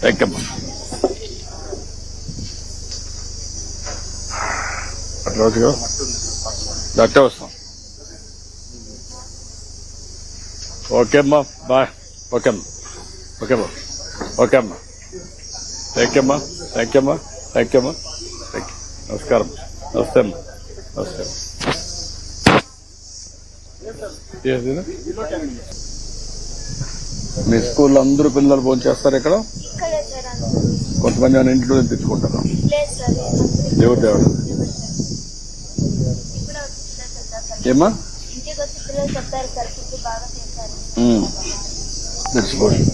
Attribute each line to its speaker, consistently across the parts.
Speaker 1: Thank you అట్లా అట్టే వస్తాం. ఓకే అమ్మా బాయ్ ఓకే అమ్మా ఓకే అమ్మా ఓకే అమ్మా థ్యాంక్ యూ అమ్మా థ్యాంక్ యూ అమ్మా థ్యాంక్ యూ అమ్మా థ్యాంక్ యూ నమస్కారం నమస్తే అమ్మా నమస్తే? మీ స్కూల్లో అందరూ పిల్లలు ఫోన్ చేస్తారు ఇక్కడ? కొంతమంది ఏమైనా ఇంట్లో తెచ్చుకుంటారు.
Speaker 2: లేదు సార్ అందరూ
Speaker 1: దేవుడు దేవుడు.
Speaker 2: ఇప్పుడే వచ్చి పిల్లలు చెప్తారు సార్
Speaker 1: ఏమ్మా
Speaker 2: ఇంటికి వచ్చి పిల్లలు చెప్తారు సార్ ఫుడ్ బాగా చేశారు
Speaker 1: తెచ్చుకోండి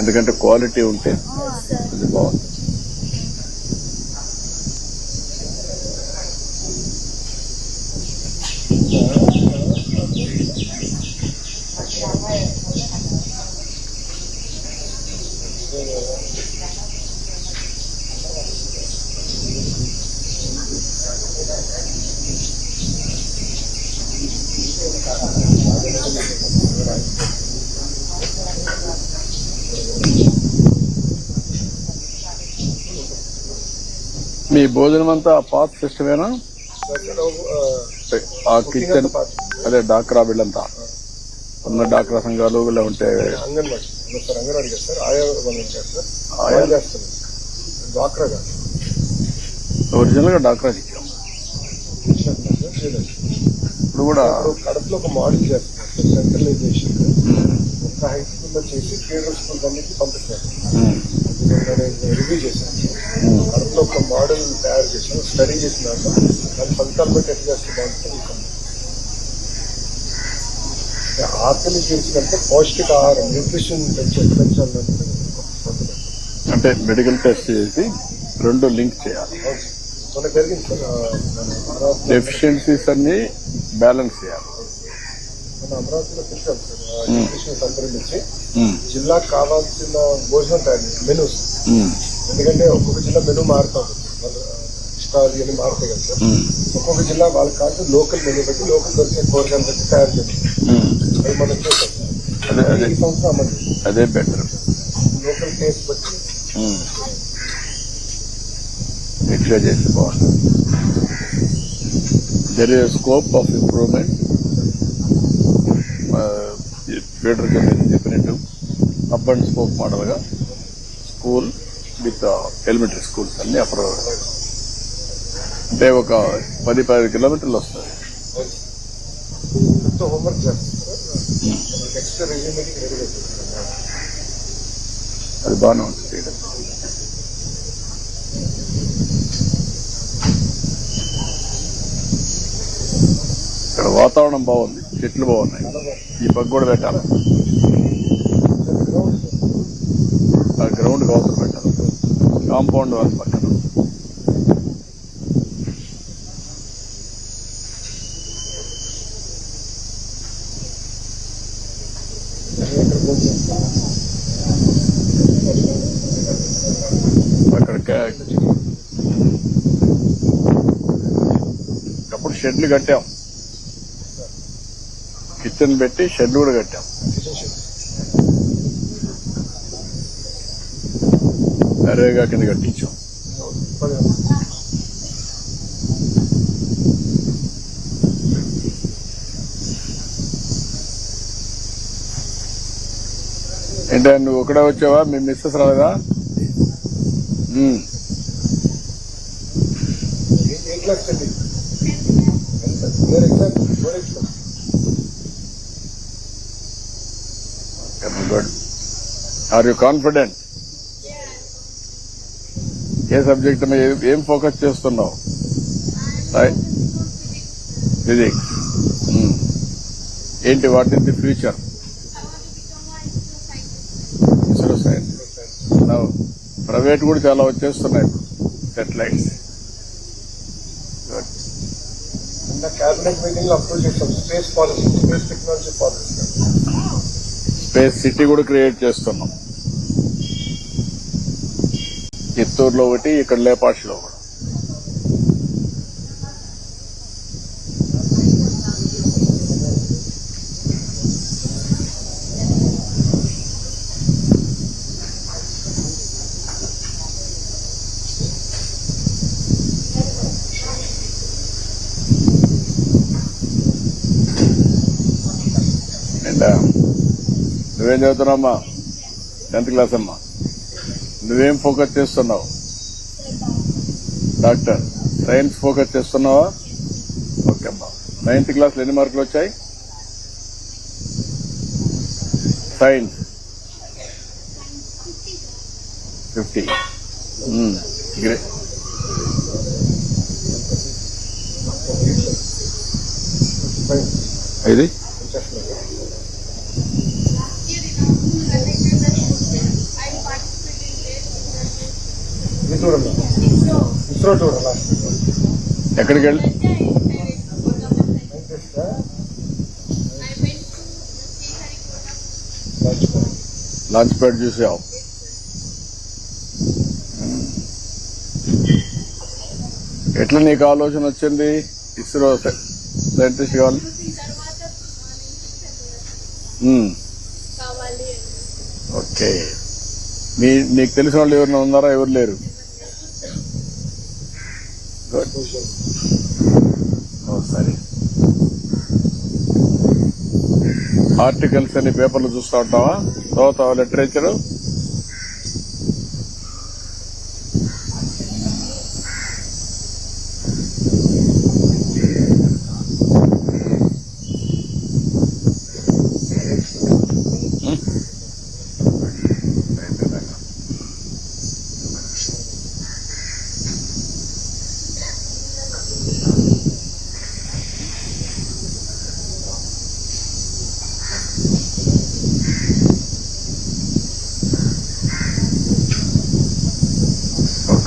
Speaker 1: ఎందుకంటే క్వాలిటీ ఉంటే
Speaker 2: సార్
Speaker 1: ఇది బాగుంది మీ భోజనం అంతా పాత సిస్టమేనా? ఆ కిచెన్ అదే డాక్రా వీళ్ళంతా. ఉన్న డాక్రా సంఘాలు ఇలా ఉంటే
Speaker 3: అంగన్వాడి సార్ అంగన్వాడి
Speaker 1: ఇప్పుడు కూడా
Speaker 3: కడపలో ఒక మోడల్ చేస్తున్నారు సెంట్రలైజేషన్ ఒక హై స్కూల్లో చేసి ఫీడర్ స్కూల్ అన్నిటి పంపిస్తారు. రివ్యూ చేశాను కడపలో ఒక మోడల్ తయారు చేశాను స్టడీ చేసిన దాంట్లో దాని ఫలితాలు బట్టి ఎట్లా చేస్తే బాగుంటుంది. ఆకలి తీర్చినంత పౌష్టిక ఆహారం న్యూట్రిషన్ పెంచే పెంచాలంటే.
Speaker 1: అంటే మెడికల్ టెస్ట్ చేసి రెండు లింక్ చేయాలి. డెఫిషియన్సీస్ అన్ని బ్యాలెన్స్ చేయాలి.
Speaker 3: మన అమరావతిలో పెట్టాం జిల్లాకు కావాల్సిన భోజనం తయారు మెనూస్. ఎందుకంటే ఒక్కొక్క జిల్లా మెనూ మారుతా ఇష్టాలు ఇవన్నీ మారుతాయి కదా. సార్ ఒక్కొక్క జిల్లా వాళ్ళకి కాదు లోకల్ మెనూ బట్టి లోకల్ దొరికే కూరగాయలు బట్టి తయారు. అది మనం చేస్తాం
Speaker 1: అదే అదే.
Speaker 3: ఈ సంవత్సరం అమలు చేస్తాం.
Speaker 1: అదే బెటర్.
Speaker 3: లోకల్ టేస్ట్ బట్టి
Speaker 1: ఇట్లా చేసి బాగుంటుంది there is scope of improvement feeder మీరు చెప్పినట్టు అప్ అండ్ స్కోప్ మోడల్గా స్కూల్ విత్ ఎలిమెంటరీ స్కూల్స్ అన్ని అప్పుడు అంటే ఒక పది పదిహేను కిలోమీటర్లు వస్తుంది. అది బాగానే ఉంటుంది వాతావరణం బాగుంది చెట్లు బాగున్నాయి. ఈ పక్క కూడా పెట్టాలి. ఆ గ్రౌండ్ అవసరం పెట్టాలి. కాంపౌండ్ వాళ్ళ పక్కన. అక్కడ అప్పుడు షెడ్లు కట్టాం. కిచెన్ పెట్టి షెడ్ కూడా కట్టాం. అరేగా కింద కట్టించాం. ఏంటంటే నువ్వు ఒకడే వచ్చావా? మీ మిస్సెస్ రాలేదా? ఉమ్.
Speaker 3: ఏ క్లాస్ అండి?
Speaker 1: గుడ్ ఆర్ యూ కాన్ఫిడెంట్ ఏ సబ్జెక్ట్ మీద ఏం ఫోకస్ చేస్తున్నావు? Physics hmm. ఏంటి what is the future ISRO science private కూడా చాలా వచ్చేస్తున్నాయి. సెటిలైట్స్ గుడ్
Speaker 3: క్యాబినెట్ మీటింగ్లో అప్రూవ్ చేస్తాం space policy space technology policy
Speaker 1: space city కూడా క్రియేట్ చేస్తున్నాం. చిత్తూరులో ఒకటి ఇక్కడ లేపాక్షిలో ఒకటి. ఏం చదువుతున్నావమ్మా? టెన్త్ క్లాస్ అమ్మా. నువ్వేం ఫోకస్ చేస్తున్నావు? డాక్టర్ సైన్స్ ఫోకస్ చేస్తున్నావా? ఓకే అమ్మా. నైన్త్ క్లాస్ ఎన్ని మార్కులు వచ్చాయి? సైన్స్ ఫిఫ్టీ గ్రే ఇది
Speaker 3: ఇది చూడండి. ఇస్రో చూడాలా?
Speaker 1: ఎక్కడికి వెళ్ళి? లంచ్ ప్యాడ్ చూసావు? ఎట్లా నీకు ఆలోచన వచ్చింది? ఇస్రో సైంటిస్ట్ కావాలి
Speaker 2: కావాలి
Speaker 1: ఓకే. మీ నీకు తెలిసిన వాళ్ళు ఎవరైనా ఉన్నారా? ఎవరు లేరు? గుడ్ ఓ, సరే ఆర్టికల్స్ అని పేపర్లు చూస్తూ ఉంటావా? చదువుతావా లిటరేచర్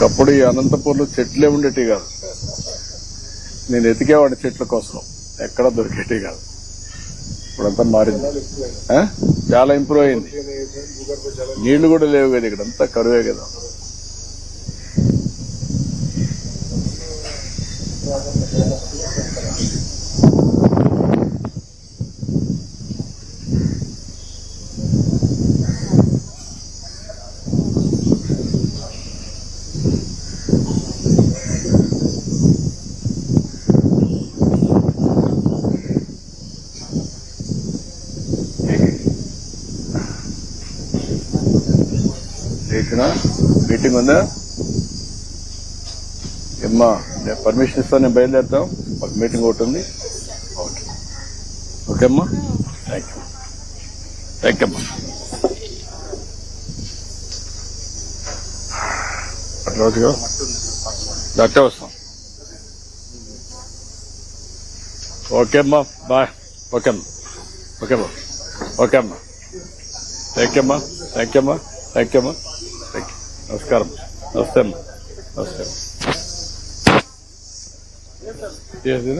Speaker 1: ఒకప్పుడు ఈ అనంతపూర్లో చెట్లే ఉండేటి కాదు. నేను ఎతికేవాడిని చెట్ల కోసం. ఎక్కడ దొరికేటి కాదు. ఇప్పుడంతా మారింది. ఆ? చాలా ఇంప్రూవ్ అయింది. నీళ్ళు కూడా లేవు కదా ఇక్కడ అంతా కరువే కదా. చేసిన మీటింగ్ ఉందా? ఏమ్మా నేను పర్మిషన్ ఇస్తాను నేను బయలుదేరుతాం. మాకు మీటింగ్ ఒకటి ఉంది. ఓకే. ఓకే అమ్మా థ్యాంక్ యూ థ్యాంక్ యూ అమ్మా. అట్లా డాక్టర్ వస్తాం. ఓకే అమ్మా బాయ్. ఓకే అమ్మా ఓకే అమ్మా ఓకే అమ్మా థ్యాంక్ యూ అమ్మా. థ్యాంక్ యూ అమ్మా థ్యాంక్ యూ అమ్మా థ్యాంక్ యూ నమస్కారం నమస్తే అమ్మా నమస్తే ఏది